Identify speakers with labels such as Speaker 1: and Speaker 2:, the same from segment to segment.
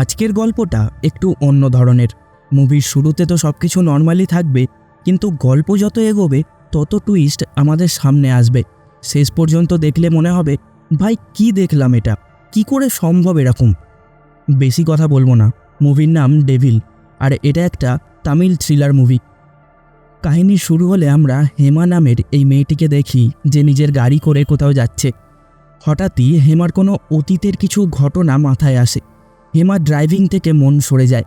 Speaker 1: আজকের গল্পটা একটু অন্য ধরনের। মুভির শুরুতে তো সব কিছু নর্মালি থাকবে, কিন্তু গল্প যত এগোবে, তত টুইস্ট আমাদের সামনে আসবে। শেষ পর্যন্ত দেখলে মনে হবে, ভাই, কি দেখলাম এটা? কি করে সম্ভব এরকম? বেশি কথা বলব না, মুভির নাম ডেভিল, আর এটা একটা তামিল থ্রিলার মুভি। কাহিনী শুরু হলে আমরা হেমা নামের এই মেয়েটিকে দেখি, যে নিজের গাড়ি করে কোথাও যাচ্ছে। হঠাৎই হেমার কোনো অতীতের কিছু ঘটনা মাথায় আসে। হেমা ড্রাইভিং থেকে মন সরে যায়।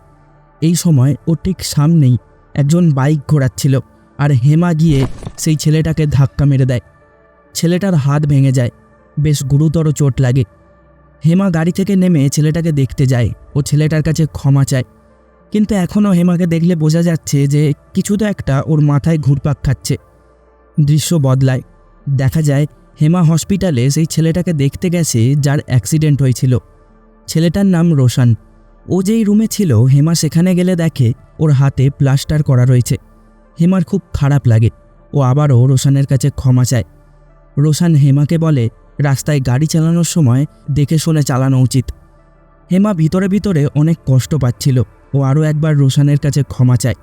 Speaker 1: এই সময় ওর ঠিক সামনেই একজন বাইক ঘোরাচ্ছিল আর হেমা গিয়ে সেই ছেলেটাকে ধাক্কা মেরে দেয়। ছেলেটার হাত ভেঙে যায়, বেশ গুরুতর চোট লাগে। হেমা গাড়ি থেকে নেমে ছেলেটাকে দেখতে যায় ও ছেলেটার কাছে ক্ষমা চায়। কিন্তু এখনও হেমাকে দেখলে বোঝা যাচ্ছে যে কিছু তো একটা ওর মাথায় ঘুরপাক খাচ্ছে। দৃশ্য বদলায়। দেখা যায়, হেমা হসপিটালে সেই ছেলেটাকে দেখতে গেছে যার অ্যাক্সিডেন্ট হয়েছিল। ছেলেটার নাম রোশান। ও যেই রুমে ছিল, হেমা সেখানে গেলে দেখে ওর হাতে প্লাস্টার করা রয়েছে। হেমার খুব খারাপ লাগে। ও আবারও রোশানের কাছে ক্ষমা চায়। রোশান হেমাকে বলে, রাস্তায় গাড়ি চালানোর সময় দেখে শুনে চালানো উচিত। হেমা ভিতরে ভিতরে অনেক কষ্ট পাচ্ছিল। ও আরও একবার রোশানের কাছে ক্ষমা চায়।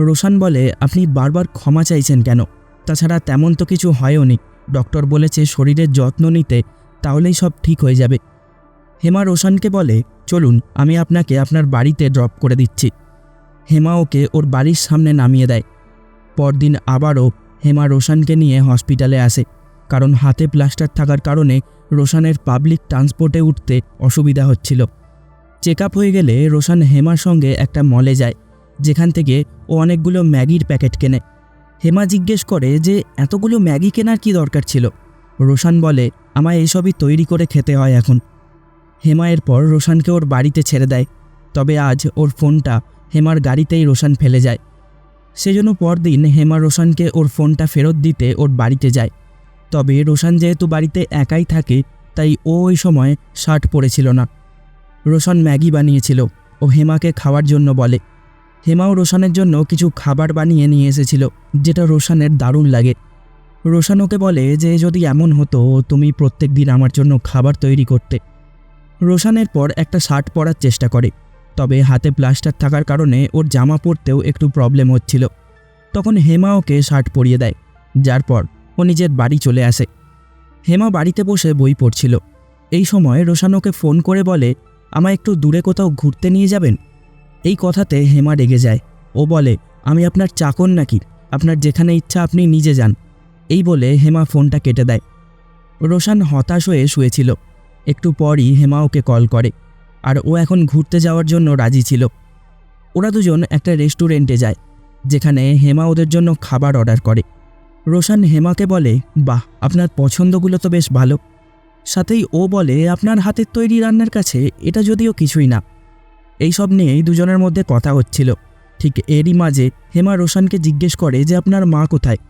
Speaker 1: রোশান বলে, আপনি বারবার ক্ষমা চাইছেন কেন? তাছাড়া তেমন তো কিছু হয়ওনি। ডক্টর বলেছে শরীরের যত্ন নিতে, তাহলেই সব ঠিক হয়ে যাবে। হেমা রোশানকে বলে, চলুন, আমি আপনাকে আপনার বাড়িতে ড্রপ করে দিচ্ছি। হেমা ওকে ওর বাড়ির সামনে নামিয়ে দেয়। পরদিন আবারও হেমা রোশানকে নিয়ে হসপিটালে আসে, কারণ হাতে প্লাস্টার থাকার কারণে রোশানের পাবলিক ট্রান্সপোর্টে উঠতে অসুবিধা হচ্ছিল। চেক আপ হয়ে গেলে রোশান হেমার সঙ্গে একটা মলে যায়, যেখান থেকে ও অনেকগুলো ম্যাগির প্যাকেট কেনে। হেমা জিজ্ঞেস করে যে, এতগুলো ম্যাগি কেনার কি দরকার ছিল? রোশান বলে, আমায় এসবই তৈরি করে খেতে হয় এখন। হেমা এরপর রোশানকে ওর বাড়িতে ছেড়ে দেয়। তবে আজ ওর ফোনটা হেমার গাড়িতেই রোশান ফেলে যায়। সেজন্য পরদিন হেমা রোশানকে ওর ফোনটা ফেরত দিতে ওর বাড়িতে যায়। তবে রোশান যেহেতু বাড়িতে একাই থাকে, তাই ও ওই সময় শার্ট পরেছিল না। রোশান ম্যাগি বানিয়েছিল ও হেমাকে খাওয়ার জন্য বলে। হেমাও রোশানের জন্য কিছু খাবার বানিয়ে নিয়ে এসেছিল, যেটা রোশানের দারুণ লাগে। রোশান ওকে বলে যে যদি এমন হতো, তুমি প্রত্যেক দিন আমার জন্য খাবার তৈরি করতে। রোশানের পর একটা শার্ট পরার চেষ্টা করে, তবে হাতে প্লাস্টার থাকার কারণে ওর জামা পরতেও একটু প্রবলেম হচ্ছিল। তখন হেমা ওকে শার্ট পরিয়ে দেয়, যার পর ও নিজের বাড়ি চলে আসে। হেমা বাড়িতে বসে বই পড়ছিল। এই সময় রোশান ওকে ফোন করে বলে, আমায় একটু দূরে কোথাও ঘুরতে নিয়ে যাবেন? এই কথাতে হেমা রেগে যায়। ও বলে, আমি আপনার চাকর নাকি? আপনার যেখানে ইচ্ছা আপনি নিজে যান। এই বলে হেমা ফোনটা কেটে দেয়। রোশান হতাশ হয়ে শুয়েছিল। একটু পরই হেমা ওকে কল করে, আর ও এখন ঘুরতে যাওয়ার জন্য রাজি ছিল। ওরা দুজন একটা রেস্টুরেন্টে যায়, যেখানে হেমা ওদের জন্য খাবার অর্ডার করে। রোশান হেমাকে বলে, বাহ, আপনার পছন্দগুলো তো বেশ ভালো। সাথেই ও বলে, আপনার হাতের তৈরি রান্নার কাছে এটা যদিও কিছুই না। এই সব নিয়েই দুজনের মধ্যে কথা হচ্ছিল। ঠিক এরই মাঝে হেমা রোশানকে জিজ্ঞেস করে যে, আপনার মা কোথায়?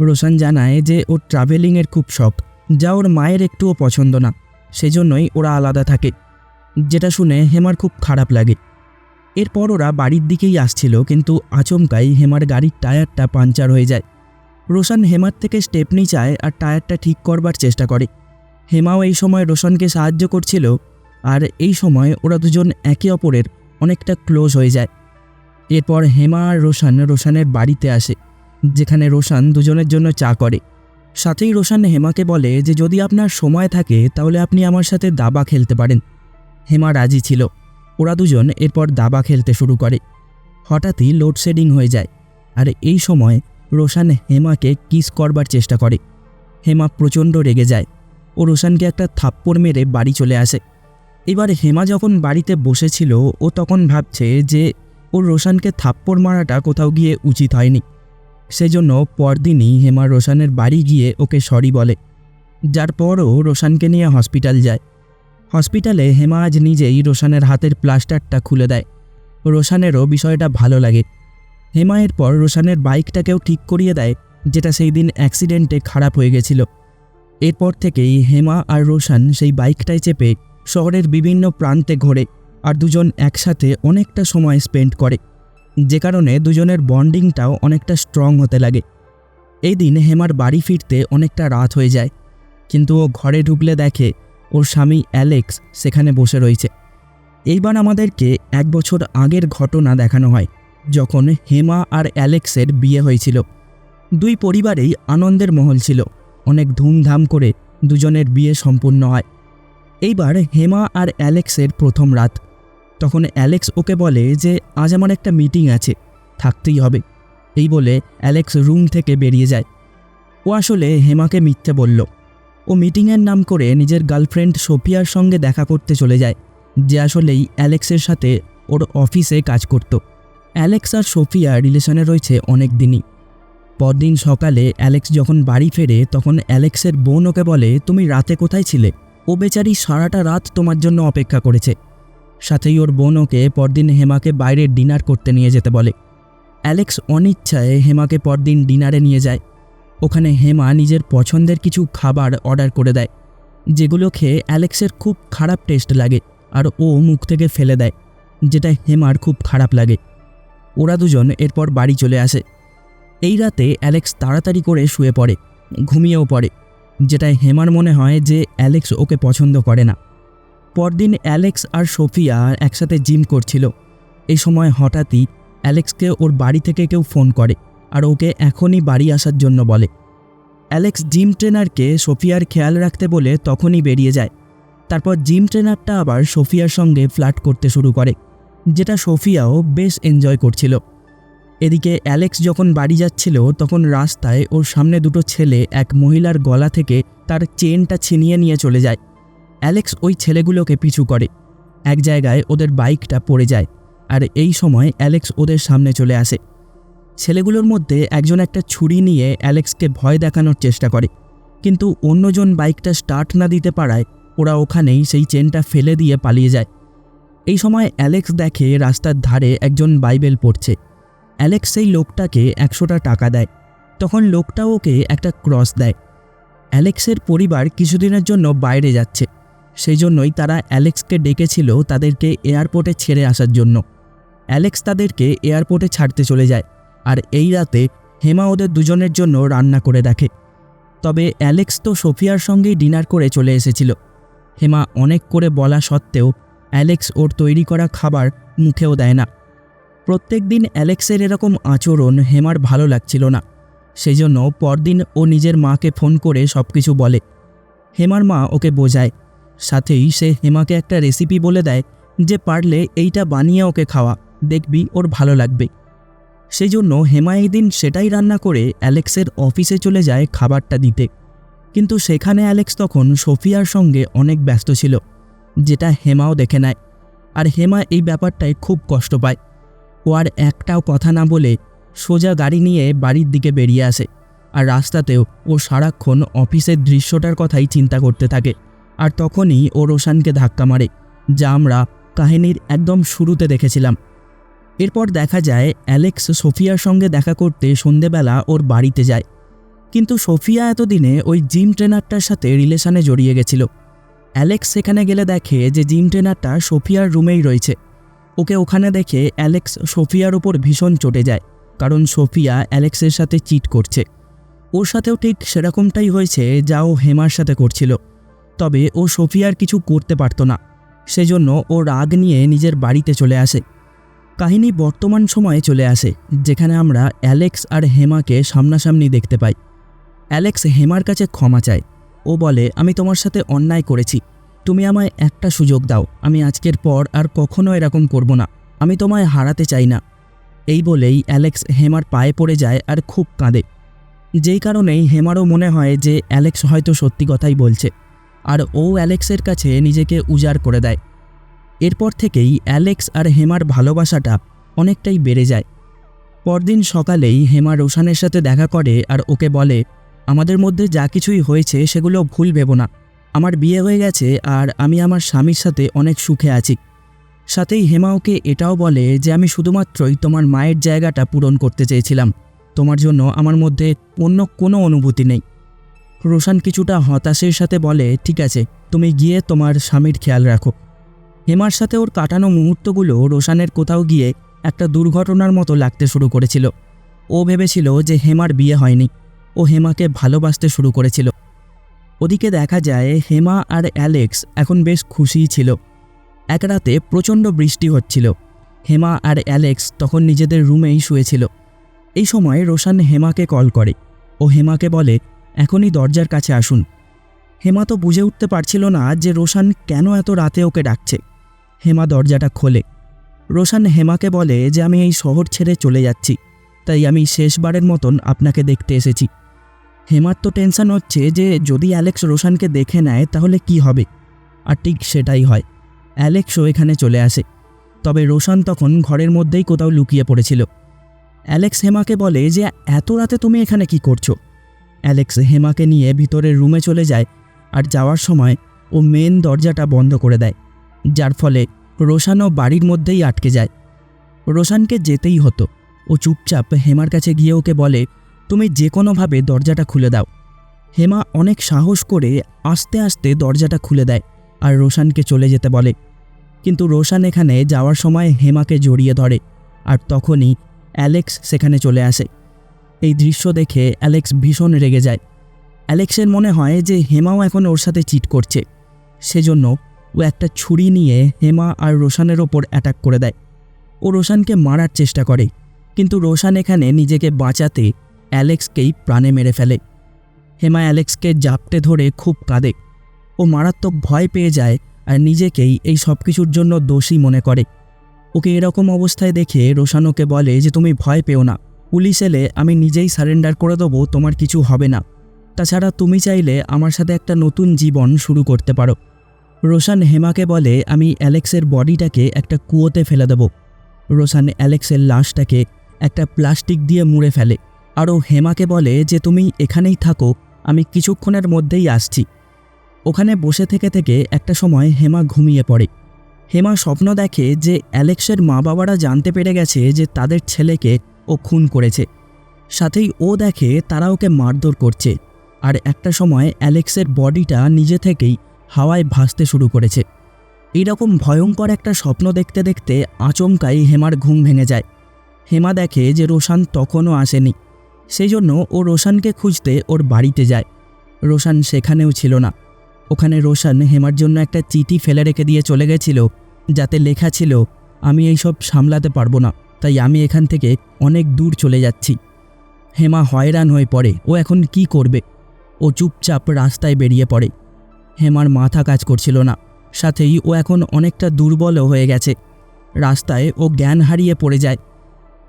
Speaker 1: রোশান জানায় যে, ওর ট্রাভেলিংয়ের খুব শখ, যা ওর মায়ের একটুও পছন্দ না। সেজন্যই ওরা আলাদা থাকে। যেটা শুনে হেমার খুব খারাপ লাগে। এরপর ওরা বাড়ির দিকেই আসছিল, কিন্তু আচমকাই হেমার গাড়ির টায়ারটা পাঞ্চার হয়ে যায়। রোশান হেমার থেকে স্টেপনি চায় আর টায়ারটা ঠিক করবার চেষ্টা করে। হেমাও এই সময় রোশনকে সাহায্য করছিল, আর এই সময় ওরা দুজন একে অপরের অনেকটা ক্লোজ হয়ে যায়। এরপর হেমা আর রোশান রোশানের বাড়িতে আসে, যেখানে রোশান দুজনের জন্য চা করে। সাথেই রোশান হেমাকে বলে যে যদি আপনার সময় থাকে, তাহলে আপনি আমার সাথে দাবা খেলতে পারেন। হেমা রাজি ছিল। ওরা দুজন এরপর দাবা খেলতে শুরু করে। হঠাৎই লোডশেডিং হয়ে যায়। আর এই সময় রোশান হেমাকে কিস করবার চেষ্টা করে। হেমা প্রচণ্ড রেগে যায়। ও রোশানকে একটা থাপ্পড় মেরে বাড়ি চলে আসে। এবার হেমা যখন বাড়িতে বসেছিল, ও তখন ভাবছে যে ওর রোশানকে থাপ্পড় মারাটা কোথাও গিয়ে উচিত হয়নি। সেজন্য পরদিনই হেমা রোশানের বাড়ি গিয়ে ওকে সরি বলে। যার পরও রোশানকে নিয়ে হসপিটাল যায়। হসপিটালে হেমা আজ নিজেই রোশানের হাতের প্লাস্টারটা খুলে দেয়। রোশানেরও বিষয়টা ভালো লাগে। হেমা এরপর রোশানের বাইকটাকেও ঠিক করিয়ে দেয়, যেটা সেই দিন অ্যাক্সিডেন্টে খারাপ হয়ে গেছিল। এরপর থেকেই হেমা আর রোশান সেই বাইকটায় চেপে শহরের বিভিন্ন প্রান্তে ঘোরে আর দুজন একসাথে অনেকটা সময় স্পেন্ড করে। যে কারণে দুজনের বন্ডিংটাও অনেকটা স্ট্রং হতে লাগে। এই দিন হেমার বাড়ি ফিরতে অনেকটা রাত হয়ে যায়, কিন্তু ও ঘরে ঢুকলে দেখে ওর স্বামী অ্যালেক্স সেখানে বসে রয়েছে। এইবার আমাদেরকে এক বছর আগের ঘটনা দেখানো হয়, যখন হেমা আর অ্যালেক্সের বিয়ে হয়েছিল। দুই পরিবারেই আনন্দের মহল ছিল, অনেক ধুমধাম করে দুজনের বিয়ে সম্পূর্ণ হয়। এইবার হেমা আর অ্যালেক্সের প্রথম রাত। তখন অ্যালেক্স ওকে বলে যে, আজ আমার একটা মিটিং আছে, থাকতেই হবে। এই বলে অ্যালেক্স রুম থেকে বেরিয়ে যায়। ও আসলে হেমাকে মিথ্যে বলল। ও মিটিংয়ের নাম করে নিজের গার্লফ্রেন্ড সোফিয়ার সঙ্গে দেখা করতে চলে যায়, যে আসলেই অ্যালেক্সের সাথে ওর অফিসে কাজ করত। অ্যালেক্স আর সোফিয়া রিলেশনে রয়েছে অনেক দিনই। পরদিন সকালে অ্যালেক্স যখন বাড়ি ফেরে, তখন অ্যালেক্সের বোন ওকে বলে, তুমি রাতে কোথায় ছিলে? ও বেচারি সারাটা রাত তোমার জন্য অপেক্ষা করেছে। সাথেই ওর বোন ওকে পরদিন হেমাকে বাইরে ডিনার করতে নিয়ে যেতে বলে। অ্যালেক্স অনিচ্ছায় হেমাকে পরদিন ডিনারে নিয়ে যায়। ওখানে হেমা নিজের পছন্দের কিছু খাবার অর্ডার করে দেয়, যেগুলো খেয়ে অ্যালেক্সের খুব খারাপ টেস্ট লাগে আর ও মুখ থেকে ফেলে দেয়, যেটা হেমার খুব খারাপ লাগে। ওরা দুজন এরপর বাড়ি চলে আসে। এই রাতে অ্যালেক্স তাড়াতাড়ি করে শুয়ে পড়ে, ঘুমিয়েও পড়ে, যেটায় হেমার মনে হয় যে অ্যালেক্স ওকে পছন্দ করে না। পরদিন অ্যালেক্স আর সোফিয়া একসাথে জিম করছিল। এই সময় হঠাৎই অ্যালেক্সকে ওর বাড়ি থেকে কেউ ফোন করে আর ওকে এখনই বাড়ি আসার জন্য বলে। অ্যালেক্স জিম ট্রেনারকে সোফিয়ার খেয়াল রাখতে বলে তখনই বেরিয়ে যায়। তারপর জিম ট্রেনারটা আবার সোফিয়ার সঙ্গে ফ্লার্ট করতে শুরু করে, যেটা সোফিয়াও বেশ এনজয় করছিল। এদিকে অ্যালেক্স যখন বাড়ি যাচ্ছিল, তখন রাস্তায় ওর সামনে দুটো ছেলে এক মহিলার গলা থেকে তার চেনটা ছিনিয়ে নিয়ে চলে যায়। অ্যালেক্স ওই ছেলেগুলোকে পিছু করে। এক জায়গায় ওদের বাইকটা পড়ে যায় আর এই সময় অ্যালেক্স ওদের সামনে চলে আসে। ছেলেগুলোর মধ্যে একজন একটা ছুরি নিয়ে অ্যালেক্সকে ভয় দেখানোর চেষ্টা করে, কিন্তু অন্যজন বাইকটা স্টার্ট না দিতে পারায় ওরা ওখানেই সেই চেনটা ফেলে দিয়ে পালিয়ে যায়। এই সময় অ্যালেক্স দেখে রাস্তার ধারে একজন বাইবেল পড়ছে। অ্যালেক্স সেই লোকটাকে একশোটা টাকা দেয়। তখন লোকটা ওকে একটা ক্রস দেয়। অ্যালেক্সের পরিবার কিছুদিনের জন্য বাইরে যাচ্ছে। সেই জন্যই তারা অ্যালেক্সকে ডেকেছিল তাদেরকে এয়ারপোর্টে ছেড়ে আসার জন্য। অ্যালেক্স তাদেরকে এয়ারপোর্টে ছাড়তে চলে যায় আর এই রাতে হেমা ওদের দুজনের জন্য রান্না করে রাখে। তবে অ্যালেক্স তো সোফিয়ার সঙ্গেই ডিনার করে চলে এসেছিল। হেমা অনেক করে বলা সত্ত্বেও অ্যালেক্স ওর তৈরি করা খাবার মুখেও দেয় না। প্রত্যেক দিন অ্যালেক্সের এরকম আচরণ হেমার ভালো লাগছিল না। সেই জন্য পরদিন ও নিজের মাকে ফোন করে সব কিছু বলে। হেমার মা ওকে বোঝায় সাথেই সে হেমাকে একটা রেসিপি বলে দেয় যে পারলে এইটা বানিয়ে ওকে খাওয়া, দেখবি ওর ভালো লাগবে। সেই জন্য হেমা একদিন সেটাই রান্না করে অ্যালেক্সের অফিসে চলে যায় খাবারটা দিতে। কিন্তু সেখানে অ্যালেক্স তখন সোফিয়ার সঙ্গে অনেক ব্যস্ত ছিল, যেটা হেমাও দেখে নেয়। আর হেমা এই ব্যাপারটায় খুব কষ্ট পায়। ও আর একটাও কথা না বলে সোজা গাড়ি নিয়ে বাড়ির দিকে বেরিয়ে আসে। আর রাস্তাতেও ও সারাক্ষণ অফিসের দৃশ্যটার কথাই চিন্তা করতে থাকে। আর তখনই ও রোশানকে ধাক্কা মারে, যা আমরা কাহিনীর একদম শুরুতে দেখেছিলাম। এরপর দেখা যায়, অ্যালেক্স সোফিয়ার সঙ্গে দেখা করতে সন্ধেবেলা ওর বাড়িতে যায়। কিন্তু সোফিয়া এতদিনে ওই জিম ট্রেনারটার সাথে রিলেশনে জড়িয়ে গেছিল। অ্যালেক্স সেখানে গেলে দেখে যে জিম ট্রেনারটা সোফিয়ার রুমেই রয়েছে। ওকে ওখানে দেখে অ্যালেক্স সোফিয়ার ওপর ভীষণ চটে যায়, কারণ সোফিয়া অ্যালেক্সের সাথে চিট করছে। ওর সাথেও ঠিক সেরকমটাই হয়েছে যা ও হেমার সাথে করছিল। তবে ও সোফিয়ার কিছু করতে পারত না। সেজন্য ও রাগ নিয়ে নিজের বাড়িতে চলে আসে। কাহিনী বর্তমান সময়ে চলে আসে, যেখানে আমরা অ্যালেক্স আর হেমাকে সামনাসামনি দেখতে পাই। অ্যালেক্স হেমার কাছে ক্ষমা চায়। ও বলে, আমি তোমার সাথে অন্যায় করেছি। তুমি আমায় একটা সুযোগ দাও। আমি আজকের পর আর কখনো এরকম করব না। আমি তোমায় হারাতে চাই না। এই বলেই অ্যালেক্স হেমার পায়ে পড়ে যায় আর খুব কাঁদে। যেই কারণেই হেমারও মনে হয় যে অ্যালেক্স হয়তো সত্যি কথাই বলছে। আর ও অ্যালেক্সের কাছে নিজেকে উজাড় করে দেয়। এরপর থেকেই অ্যালেক্স আর হেমার ভালোবাসাটা অনেকটাই বেড়ে যায়। পরদিন সকালেই হেমা রোশানের সাথে দেখা করে আর ওকে বলে, আমাদের মধ্যে যা কিছুই হয়েছে সেগুলো ভুল ভেবো না। আমার বিয়ে হয়ে গেছে আর আমি আমার স্বামীর সাথে অনেক সুখে আছি। সাথেই হেমা ওকে এটাও বলে যে আমি শুধুমাত্রই তোমার মায়ের জায়গাটা পূরণ করতে চেয়েছিলাম। তোমার জন্য আমার মধ্যে অন্য কোনো অনুভূতি নেই। রোশান কিছুটা হতাশের সাথে বলে, ঠিক আছে, তুমি গিয়ে তোমার স্বামীর খেয়াল রাখো। হেমার সাথে ওর কাটানো মুহূর্তগুলো রোশানের কোথাও গিয়ে একটা দুর্ঘটনার মতো লাগতে শুরু করেছিল। ও ভেবেছিল যে হেমার বিয়ে হয়নি। ও হেমাকে ভালোবাসতে শুরু করেছিল। ওদিকে দেখা যায়, হেমা আর অ্যালেক্স এখন বেশ খুশিই ছিল। এক রাতে প্রচণ্ড বৃষ্টি হচ্ছিল। হেমা আর অ্যালেক্স তখন নিজেদের রুমেই শুয়েছিল। এই সময় রোশান হেমাকে কল করে। ও হেমাকে বলে এখনই দরজার কাছে আসুন। হেমা তো বুঝে উঠতে পারছিল না যে রোশান কেন এত রাতে ওকে ডাকছে। হেমা দরজাটা খোলে। রোশান হেমাকে বলে যে আমি এই শহর ছেড়ে চলে যাচ্ছি, তাই আমি শেষবারের মতন আপনাকে দেখতে এসেছি। হেমার তো টেনশন হচ্ছে যে যদি অ্যালেক্স রোশানকে দেখে নেয় তাহলে কি হবে? আর ঠিক সেটাই হয়। অ্যালেক্সও এখানে চলে আসে। তবে রোশান তখন ঘরের মধ্যেই কোথাও লুকিয়ে পড়েছিল। অ্যালেক্স হেমাকে বলে যে, এত রাতে তুমি এখানে কি করছ? অ্যালেক্স হেমাকে নিয়ে ভিতরের রুমে চলে যায় আর যাওয়ার সময় ও মেন দরজাটা বন্ধ করে দেয়, যার ফলে রোশানও বাড়ির মধ্যেই আটকে যায়। রোশানকে যেতেই হতো। ও চুপচাপ হেমার কাছে গিয়ে ওকে বলে, তুমি যে কোনোভাবে দরজাটা খুলে দাও। হেমা অনেক সাহস করে আস্তে আস্তে দরজাটা খুলে দেয় আর রোশানকে চলে যেতে বলে। কিন্তু রোশান এখানে যাওয়ার সময় হেমাকে জড়িয়ে ধরে আর তখনই অ্যালেক্স সেখানে চলে আসে। এই দৃশ্য দেখে অ্যালেক্স ভীষণ রেগে যায়। অ্যালেক্সের মনে হয় যে হেমাও এখন ওর সাথে চিট করছে। সেজন্য ও একটা ছুরি নিয়ে হেমা আর রোশানের ওপর অ্যাটাক করে দেয়। ও রোশানকে মারার চেষ্টা করে, কিন্তু রোশান এখানে নিজেকে বাঁচাতে অ্যালেক্সকেই প্রাণে মেরে ফেলে। হেমা অ্যালেক্সকে জাপটে ধরে খুব কাঁদে। ও মারাত্মক ভয় পেয়ে যায় আর নিজেকেই এই সব কিছুর জন্য দোষী মনে করে। ওকে এরকম অবস্থায় দেখে রোশান ওকে বলে যে তুমি ভয় পেও না। পুলিশ এলে আমি নিজেই সারেন্ডার করে দেবো, তোমার কিছু হবে না। তাছাড়া তুমি চাইলে আমার সাথে একটা নতুন জীবন শুরু করতে পারো। রোশান হেমাকে বলে, আমি অ্যালেক্সের বডিটাকে একটা কুয়োতে ফেলে দেব। রোশান অ্যালেক্সের লাশটাকে একটা প্লাস্টিক দিয়ে মুড়ে ফেলে। আরও হেমাকে বলে যে, তুমি এখানেই থাকো, আমি কিছুক্ষণের মধ্যেই আসছি। ওখানে বসে থেকে থেকে একটা সময় হেমা ঘুমিয়ে পড়ে। হেমা স্বপ্ন দেখে যে, অ্যালেক্সের মা বাবারা জানতে পেরে গেছে যে, তাদের ছেলেকে ও খুন করেছে। সাথেই ও দেখে তারা ওকে মারধর করছে। আর একটা সময় অ্যালেক্সের বডিটা নিজে থেকেই হাওয়ায় ভাসতে শুরু করেছে। এইরকম ভয়ঙ্কর একটা স্বপ্ন দেখতে দেখতে আচমকাই হেমার ঘুম ভেঙে যায়। হেমা দেখে যে রোশান তখনও আসেনি। সেই জন্য ও রোশানকে খুঁজতে ওর বাড়িতে যায়। রোশান সেখানেও ছিল না। ওখানে রোশান হেমার জন্য একটা চিঠি ফেলে রেখে দিয়ে চলে গেছিল, যাতে লেখা ছিল, আমি এইসব সামলাতে পারব না। তাই আমি এখান থেকে অনেক দূর চলে যাচ্ছি। হেমা হয়রান হয়ে পড়ে, ও এখন কি করবে? ও চুপচাপ রাস্তায় বেরিয়ে পড়ে। হেমার মাথা কাজ করছিল না, সাথেই ও এখন অনেকটা দুর্বলও হয়ে গেছে। রাস্তায় ও জ্ঞান হারিয়ে পড়ে যায়।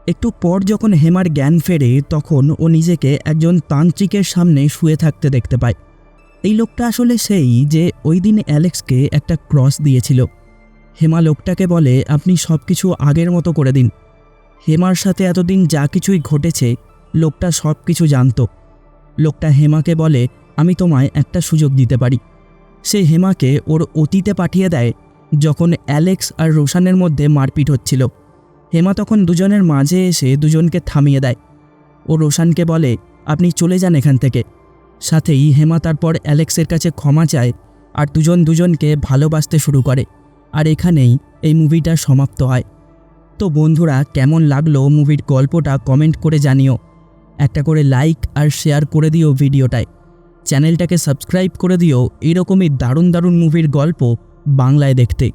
Speaker 1: একটু পর যখন হেমার জ্ঞান ফেরে, তখন ও নিজেকে একজন তান্ত্রিকের সামনে শুয়ে থাকতে দেখতে পায়। এই লোকটা আসলে সেই যে ওই দিন অ্যালেক্সকে একটা ক্রস দিয়েছিল। হেমা লোকটাকে বলে, আপনি সব কিছু আগের মতো করে দিন। হেমার সাথে এতদিন যা কিছুই ঘটেছে, লোকটা সব কিছু জানতো। লোকটা হেমাকে বলে, আমি তোমায় একটা সুযোগ দিতে পারি। সে হেমাকে ওর অতীতে পাঠিয়ে দেয়, যখন অ্যালেক্স আর রোশানের মধ্যে মারপিট হচ্ছিল। হেমা তখন দুজনের মাঝে এসে দুজনকে থামিয়ে দেয়। ও রোশানকে বলে, আপনি চলে যান এখান থেকে। সাথেই হেমা তারপর অ্যালেক্সের কাছে ক্ষমা চায় আর দুজন দুজনকে ভালোবাসতে শুরু করে। আর এখানেই এই মুভিটা সমাপ্ত হয়। তো বন্ধুরা কেমন লাগল মুভির গল্পটা কমেন্ট করে জানিও। একটা করে লাইক আর শেয়ার করে দিও ভিডিওটায়। চ্যানেলটাকে সাবস্ক্রাইব করে দিও। এরকমই দারুণ দারুণ মুভির গল্প বাংলায় দেখতে।